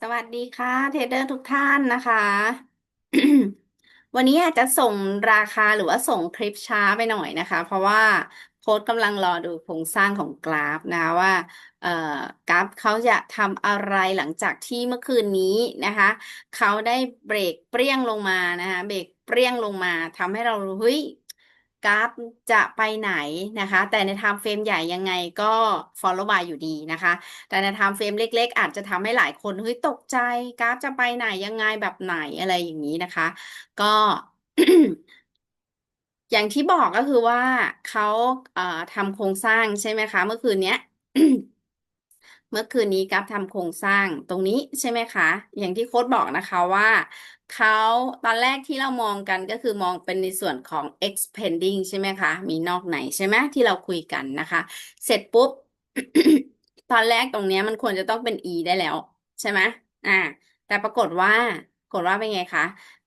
สวัสดีค่ะเทรดเดอร์ทุกท่านนะคะ วันนี้อาจจะส่งราคาหรือว่าส่งคลิปช้าไปหน่อยนะคะ เพราะว่าโค้ดกำลังรอดูโครงสร้างของกราฟนะคะว่าเอ่อกราฟเขาจะทำอะไรหลังจากที่เมื่อคืนนี้นะคะเขาได้เบรกเปรี้ยงลงมานะคะเบรกเปรี้ยงลงมาทำให้เราเฮ้ย กราฟจะไปไหนนะคะ แต่ในไทม์เฟรมใหญ่ยังไงก็ follow by อยู่ดีนะคะ แต่ในไทม์เฟรมเล็ก ๆ อาจจะทำให้หลายคนเฮ้ยตกใจกราฟจะไปไหนยังไงแบบไหนอะไรอย่างนี้นะคะ ก็อย่างที่บอกก็คือว่าเขาเอ่อทำโครงสร้างใช่ไหมคะ เมื่อคืนเนี้ย เมื่อคืนนี้กราฟทำโครงสร้างตรงนี้ใช่ไหมคะ อย่างที่โค้ดบอกนะคะว่าเขาตอนแรกที่เรามองกันก็คือมองเป็นในส่วนของ expanding ใช่ไหมคะ มีนอกไหนใช่ไหมที่เราคุยกันนะคะ เสร็จปุ๊บ ตอนแรกตรงนี้มันควรจะต้องเป็น E ได้แล้ว ใช่ไหมอ่า แต่ปรากฏว่าปรากฏว่าเป็นไงคะ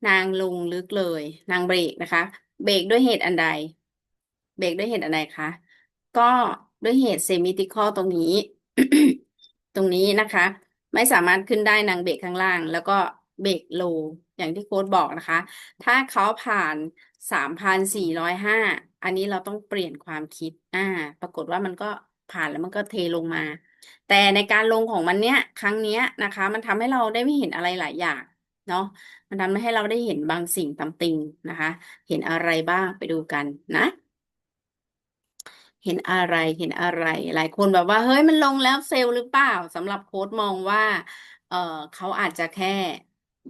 นางลงลึกเลย นางเบรกนะคะ เบรกด้วยเหตุอันใด เบรกด้วยเหตุอันใดคะ ก็ด้วยเหตุเซมิติคอลตรงนี้ ตรงนี้นะคะ ไม่สามารถขึ้นได้นางเบรกข้างล่าง แล้วก็เบรกโล อย่างที่โค้ดบอกนะคะ ถ้าเขาผ่านสามพันสี่ร้อยห้าอันนี้เราต้องเปลี่ยนความคิดอ่าปรากฏว่ามันก็ผ่านแล้วมันก็เทลงมา แต่ในการลงของมันเนี้ยครั้งเนี้ยนะคะ มันทำให้เราได้ไม่เห็นอะไรหลายอย่างเนาะมันทำให้เราได้เห็นบางสิ่งตามติงนะคะ เห็นอะไรบ้างไปดูกันนะ เห็นอะไรเห็นอะไร หลายคนแบบว่า เฮ้ยมันลงแล้วเซลล์หรือเปล่าสำหรับโค้ดมองว่า เออเขาอาจจะแค่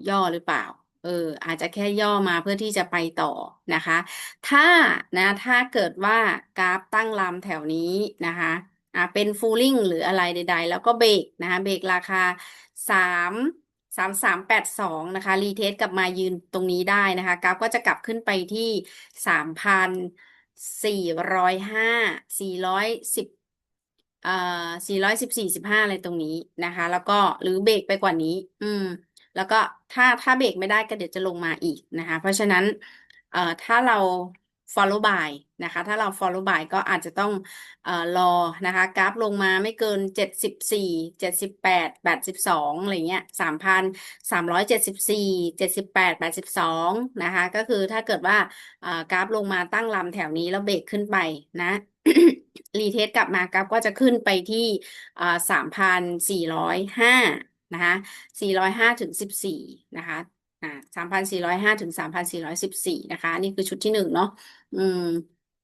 ย่อหรือเปล่า เออ อาจจะแค่ย่อมาเพื่อที่จะไปต่อนะคะ ถ้านะถ้าเกิดว่ากราฟตั้งลำแถวนี้นะคะอ่าเป็นฟูลิ่งหรืออะไรใด ๆ แล้วก็เบรกนะคะเบรกราคาสามสามสามแปดสองนะคะ รีเทสกลับมายืนตรงนี้ได้นะคะ กราฟก็จะกลับขึ้นไปที่สามพัน สี่ร้อยห้าสี่ร้อยสิบเอ่อสี่ร้อยสิบสี่สิบห้าอะไรตรงนี้นะคะ แล้วก็หรือเบรกไปกว่านี้ อืม แล้วก็ถ้าถ้าเบรกไม่ได้ก็เดี๋ยวจะลงมาอีกนะคะ เพราะฉะนั้น เอ่อถ้าเรา follow by นะคะ ถ้าเรา follow by ก็อาจจะต้องเอ่อรอนะคะ กราฟลงมาไม่เกินเจ็ดสิบสี่เจ็ดสิบแปดแปดสิบสอะไรเงี้ยสามพันสามร้อยเจ็ดสิบสี่เจ็ดสิบแปดแปดสิบสองนะคะ ก็คือถ้าเกิดว่ากราฟลงมาตั้งลำแถวนี้แล้วเบรกขึ้นไปนะรีเทสกลับมากราฟก็จะขึ้นไปที่อ่าสามพันสี่ร้อยห้านะคะสี่ร้อยห้าถึงสิบสี่นะคะอ่าสามพันสี่ร้อยห้าถึงสามพันสี่ร้อยสิบสี่นะคะ นี่คือชุดที่หนึ่งเนาะ อืม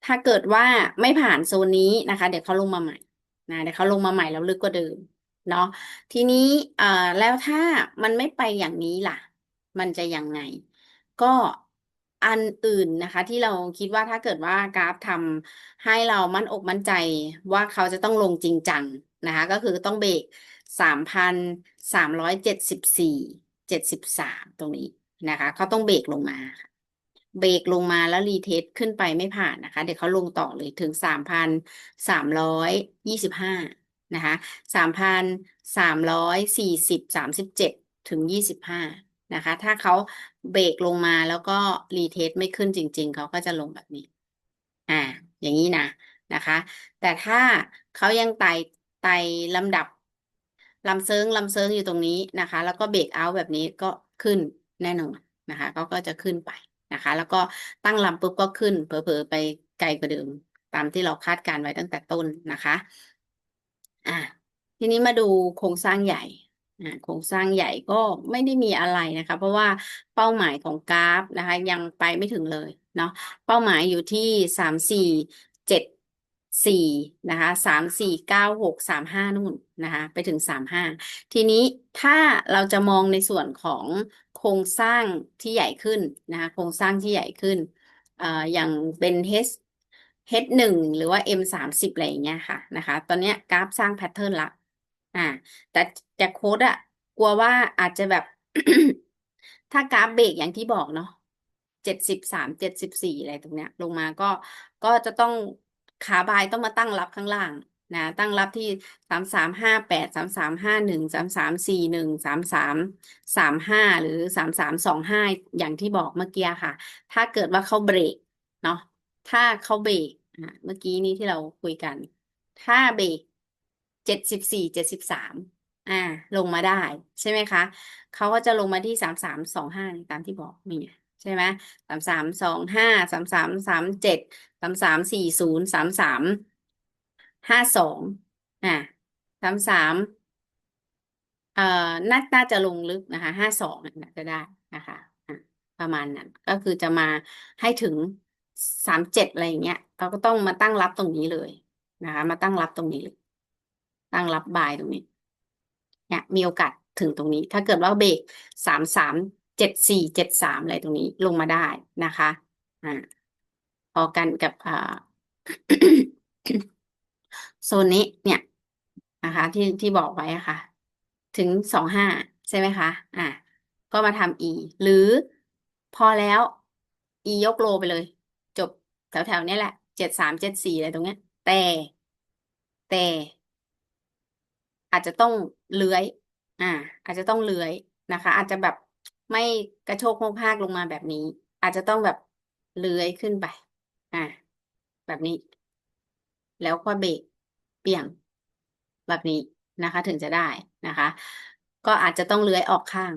ถ้าเกิดว่าไม่ผ่านโซนนี้นะคะ เดี๋ยวเขาลงมาใหม่นะเดี๋ยวเขาลงมาใหม่แล้วลึกกว่าเดิม เนาะทีนี้เอ่อแล้วถ้ามันไม่ไปอย่างนี้ล่ะ มันจะยังไง ก็อันอื่นนะคะ ที่เราคิดว่าถ้าเกิดว่ากราฟทำให้เรามั่นอกมั่นใจว่าเขาจะต้องลงจริงจังนะคะ ก็คือต้องเบรกสามพันสามร้อยเจ็ดสิบสี่เจ็ดสิบสามตรงนี้นะคะ เขาต้องเบรกลงมาค่ะ เบรกลงมาแล้วรีเทสขึ้นไปไม่ผ่านนะคะ เดี๋ยวเขาลงต่อเลยถึงสามพันสามร้อยยี่สิบห้านะคะสามพันสามร้อยสี่สิบสามสิบเจ็ดถึงยี่สิบห้านะคะ ถ้าเขาเบรกลงมาแล้วก็รีเทสไม่ขึ้นจริง ๆ เขาก็จะลงแบบนี้ อ่า อย่างนี้นะนะคะ แต่ถ้าเขายังไต่ไต่ลำดับลำเซิงลำเซิงอยู่ตรงนี้นะคะ แล้วก็เบรกเอาแบบนี้ก็ขึ้นแน่นอนนะคะ ก็ก็จะขึ้นไป นะคะ แล้วก็ตั้งลำปุ๊บก็ขึ้นเผลอๆไปไกลกว่าเดิม ตามที่เราคาดการไว้ตั้งแต่ต้นนะคะอะทีนี้มาดูโครงสร้างใหญ่อ่าโครงสร้างใหญ่ก็ไม่ได้มีอะไรนะคะ เพราะว่าเป้าหมายของกราฟนะคะ ยังไปไม่ถึงเลยเนาะเป้าหมายอยู่ที่สามสี่เจ็ดสี่นะคะสามสี่เก้าหกสามห้านู่นนะคะ ไปถึงสามห้าทีนี้ถ้าเราจะมองในส่วนของ โครงสร้างที่ใหญ่ขึ้นนะคะโครงสร้างที่ใหญ่ขึ้นออย่างเป็น H H หนึ่งหรือว่า M สามสิบอะไรอย่างเงี้ยค่ะนะคะ ตอนเนี้ยกราฟสร้างแพทเทิร์นละอ่า แต่แต่โค้ดอะกลัวว่าอาจจะแบบ ถ้ากราฟเบรกอย่างที่บอกเนาะเจ็ดสิบสามเจ็ดสิบสี่อะไรตรงเนี้ย ลงมาก็ก็จะต้องขาบายต้องมาตั้งรับข้างล่าง นะตั้งรับที่สามสามห้าแปดสามสามห้าหนึ่งสามสามสี่หนึ่งสามสามสามห้าหรือสามสามสองห้าอย่างที่บอกเมื่อกี้ค่ะ ถ้าเกิดว่าเขาเบรกเนาะถ้าเขาเบรกเมื่อกี้นี้ที่เราคุยกัน ถ้าเบรกเจ็ดสิบสี่เจ็ดสิบสามอ่า ลงมาได้ ใช่ไหมคะ เขาก็จะลงมาที่สามสามสองห้าตามที่บอกนี่ใช่ไหมสามสามสองห้าสามสามสามเจ็ดสามสามสี่ศูนย์สามสาม ห้าสองอ่าสามสามเอ่อน่าน่าจะลงลึกนะคะห้าสองน่าจะได้นะคะอะประมาณนั้น ก็คือจะมาให้ถึงสามเจ็ดอะไรอย่างเงี้ยเราก็ต้องมาตั้งรับตรงนี้เลยนะคะ มาตั้งรับตรงนี้เลยตั้งรับบายตรงนี้เนี่ยมีโอกาสถึงตรงนี้ ถ้าเกิดว่าเบรกสามสามเจ็ดสี่เจ็ดสามอะไรตรงนี้ลงมาได้นะคะอ่าพอกันกับอ่า โซนนี้เนี่ยนะคะ ที่ที่บอกไว้ค่ะ ถึงสองห้าใช่ไหมคะ อะ ก็มาทำ e หรือพอแล้ว e ยกโลไปเลย จบแถวแถวนี้แหละเจ็ดสามเจ็ดสี่อะไรตรงเนี้ย แต่ แต่ อาจจะต้องเลื้อย อ่า อาจจะต้องเลื้อยนะคะ อาจจะแบบไม่กระโชกโฮกฮากลงมาแบบนี้ อาจจะต้องแบบเลื้อยขึ้นไป อ่าแบบนี้ แล้วก็เบรก เบี่ยงแบบนี้นะคะ ถึงจะได้นะคะ ก็อาจจะต้องเลื้อยออกข้าง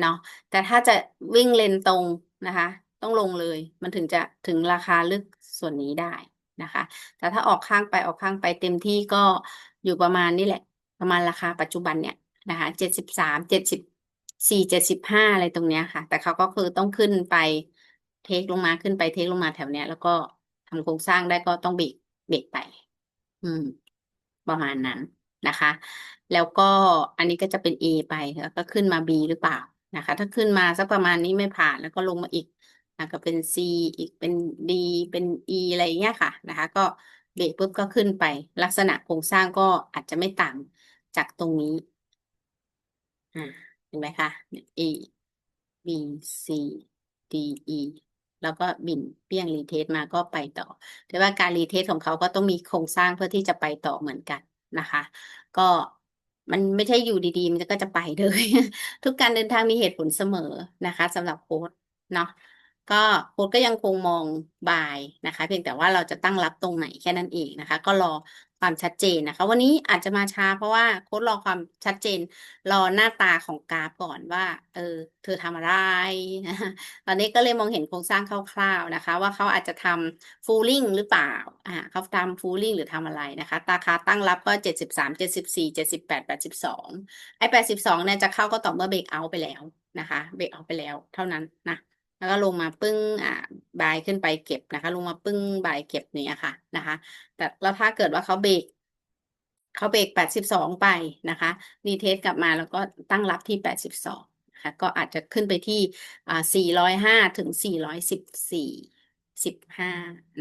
เนาะแต่ถ้าจะวิ่งเลนตรงนะคะ ต้องลงเลยมันถึงจะถึงราคาลึกส่วนนี้ได้นะคะ แต่ถ้าออกข้างไปออกข้างไปเต็มที่ก็อยู่ประมาณนี้แหละ ประมาณราคาปัจจุบันเนี่ยนะคะเจ็ดสิบสามเจ็ดสิบสี่เจ็ดสิบห้าอะไรตรงเนี้ยค่ะ แต่เขาก็คือต้องขึ้นไปเทคลงมาขึ้นไปเทคลงมาแถวเนี้ย แล้วก็ทำโครงสร้างได้ก็ต้องเบรกเบรกไป อืม ประมาณนั้นนะคะ แล้วก็อันนี้ก็จะเป็น A ไปแล้วก็ขึ้นมา B หรือเปล่านะคะ ถ้าขึ้นมาสักประมาณนี้ไม่ผ่านแล้วก็ลงมาอีกนะก็เป็น C อีกเป็น D เป็น E อะไรอย่างเงี้ยค่ะนะคะ ก็เบรกปุ๊บก็ขึ้นไป ลักษณะโครงสร้างก็อาจจะไม่ต่างจากตรงนี้อ่าเห็นไหมคะ A B C D E แล้วก็บินเปี้ยงรีเทสมาก็ไปต่อ แต่ว่าการรีเทสของเขาก็ต้องมีโครงสร้างเพื่อที่จะไปต่อเหมือนกันนะคะ ก็มันไม่ใช่อยู่ดีๆ มันก็จะไปเลย ทุกการเดินทางมีเหตุผลเสมอนะคะสำหรับโค้ดเนาะ ก็โค้ดก็ยังคงมองบายนะคะ เพียงแต่ว่าเราจะตั้งรับตรงไหนแค่นั้นเองนะคะ ก็รอความชัดเจนนะคะ วันนี้อาจจะมาช้าเพราะว่าโค้ดรอความชัดเจน รอหน้าตาของกราฟก่อนว่า เออ เธอทำอะไรตอนนี้ก็เลยมองเห็นโครงสร้างคร่าวๆนะคะ ว่าเขาอาจจะทำฟูลลิ่งหรือเปล่าอ่าเขาทำฟูลิ่งหรือทำอะไรนะคะราคาตั้งรับก็เจ็ดสิบสามเจ็ดสิบสี่เจ็ดสิบแปดแปดสิบสองไอ้แปดสิบสองเนี่ยจะเข้าก็ต่อเมื่อเบรกเอาไปแล้วนะคะ เบรกเอาไปแล้วเท่านั้นนะ แล้วก็ลงมาปึ้งอ่าบายขึ้นไปเก็บนะคะ ลงมาปึ้งบายเก็บเนี่ยค่ะนะคะ แต่แล้วถ้าเกิดว่าเขาเบรกเขาเบรกแปดสิบสองไปนะคะรีเทสกลับมาแล้วก็ตั้งรับที่แปดสิบสองนะคะก็อาจจะขึ้นไปที่อ่าสี่ร้อยห้าถึงสี่ร้อยสิบสี่สิบห้า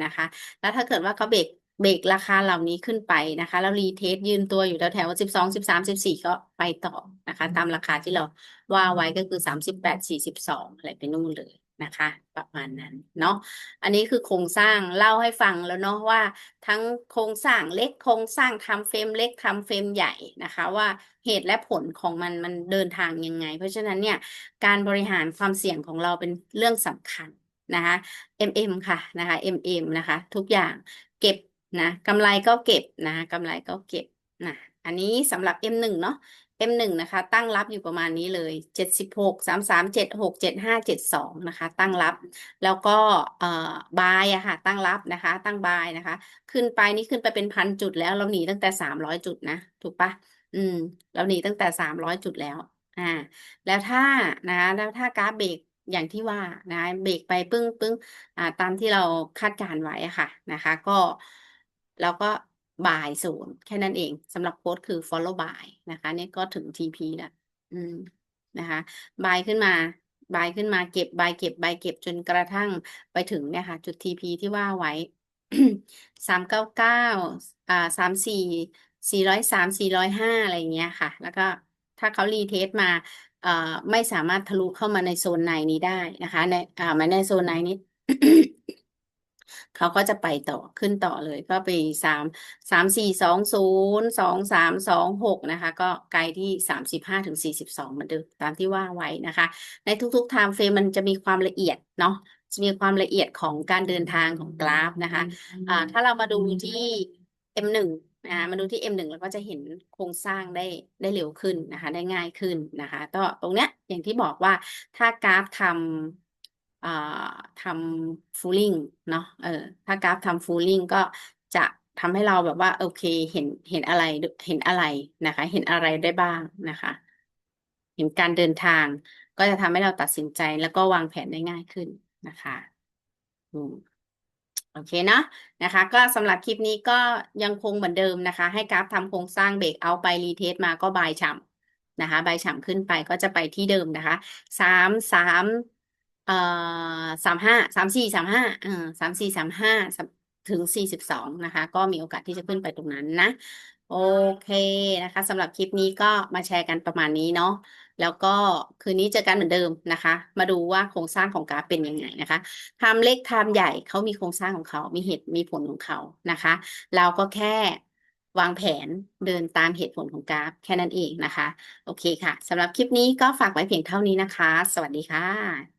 นะคะ แล้วถ้าเกิดว่าเขาเบรกเบรกราคาเหล่านี้ขึ้นไปนะคะ แล้วรีเทสยืนตัวอยู่แถวแถวสิบสองสิบสามสิบสี่ก็ไปต่อนะคะ ตามราคาที่เราว่าไว้ก็คือสามสิบแปดสี่สิบสองอะไรไปนู่นเลย นะคะ ประมาณนั้นเนาะอันนี้คือโครงสร้างเล่าให้ฟังแล้วเนาะว่า ทั้งโครงสร้างเล็กโครงสร้างทำเฟรมเล็กทำเฟรมใหญ่นะคะ ว่าเหตุและผลของมันมันเดินทางยังไง เพราะฉะนั้นเนี่ยการบริหารความเสี่ยงของเราเป็นเรื่องสำคัญนะคะ MM ค่ะนะคะ MM นะคะ ทุกอย่างเก็บนะกำไรก็เก็บนะกำไรก็เก็บนะอันนี้สำหรับ M1 เนาะ M1 นะคะ ตั้งรับอยู่ประมาณนี้เลยเจ็ดสิบหกสามสามเจ็ดหกเจ็ดห้าเจ็ดสองนะคะ ตั้งรับ แล้วก็เอ่อบายอะค่ะ ตั้งรับนะคะ ตั้งบายนะคะ ขึ้นไปนี่ขึ้นไปเป็นพันจุดแล้วเราหนีตั้งแต่สามร้อยจุดนะ ถูกปะอืม เราหนีตั้งแต่สามร้อยจุดแล้ว อ่า แล้วถ้านะคะแล้วถ้ากราฟเบรกอย่างที่ว่านะ เบรกไปปึ้งปึ้งอ่า ตามที่เราคาดการณ์ไว้ค่ะนะคะ ก็แล้วก็ บายศูนย์แค่นั้นเองสำหรับโค้ดคือ follow by นะคะนี่ก็ถึง TP แล้วอืมนะคะบายขึ้นมาบายขึ้นมาเก็บบายเก็บบายเก็บจนกระทั่งไปถึงเนี่ยค่ะ จุด TP ที่ว่าไว้สามเก้าเก้าอ่าสามสี่สี่ร้อยสามสี่ร้อยห้าอะไรเงี้ยค่ะ แล้วก็ถ้าเขารีเทสมาเอ่อไม่สามารถทะลุเข้ามาในโซนในนี้ได้นะคะ ในอ่ามาในโซนในนี้ เขาก็จะไปต่อขึ้นต่อเลยก็ไปสามสามสี่สองศูนย์สองสามสองหกนะคะ ก็ไกลที่สามสิบห้าถึงสี่สิบสองเหมือนเดิมตามที่ว่าไว้นะคะ ในทุกๆ time frame มันจะมีความละเอียดเนาะจะมีความละเอียดของการเดินทางของกราฟนะคะอ่าถ้าเรามาดูที่ M1 อ่ามาดูที่ M1 แล้วก็จะเห็นโครงสร้างได้ได้เร็วขึ้นนะคะ ได้ง่ายขึ้นนะคะก็ตรงเนี้ยอย่างที่บอกว่าถ้ากราฟทำ อ่าทำฟูลิ่งเนาะเออถ้ากราฟทำฟูลิ่งก็จะทำให้เราแบบว่าโอเคเห็นเห็นอะไรเห็นอะไรนะคะ เห็นอะไรได้บ้างนะคะ เห็นการเดินทาง ก็จะทำให้เราตัดสินใจแล้วก็วางแผนได้ง่ายขึ้นนะคะอืมโอเคเนาะนะคะ ก็สำหรับคลิปนี้ก็ยังคงเหมือนเดิมนะคะ ให้กราฟทำโครงสร้างเบรกเอาไปรีเทสมาก็บายฉ่ำนะคะบายฉ่ำขึ้นไปก็จะไปที่เดิมนะคะสามสาม เอ่อสามห้าสามสี่สามห้าเออสามสี่สามห้าถึงสี่สิบสองนะคะ ก็มีโอกาสที่จะขึ้นไปตรงนั้นนะ โอเคนะคะสำหรับคลิปนี้ก็มาแชร์กันประมาณนี้เนาะแล้วก็คืนนี้เจอกันเหมือนเดิมนะคะ มาดูว่าโครงสร้างของกราฟเป็นยังไงนะคะไทม์เล็กไทม์ใหญ่เขามีโครงสร้างของเขา มีเหตุมีผลของเขานะคะ เราก็แค่วางแผนเดินตามเหตุผลของกราฟแค่นั้นเองนะคะ โอเคค่ะสำหรับคลิปนี้ก็ฝากไว้เพียงเท่านี้นะคะ สวัสดีค่ะ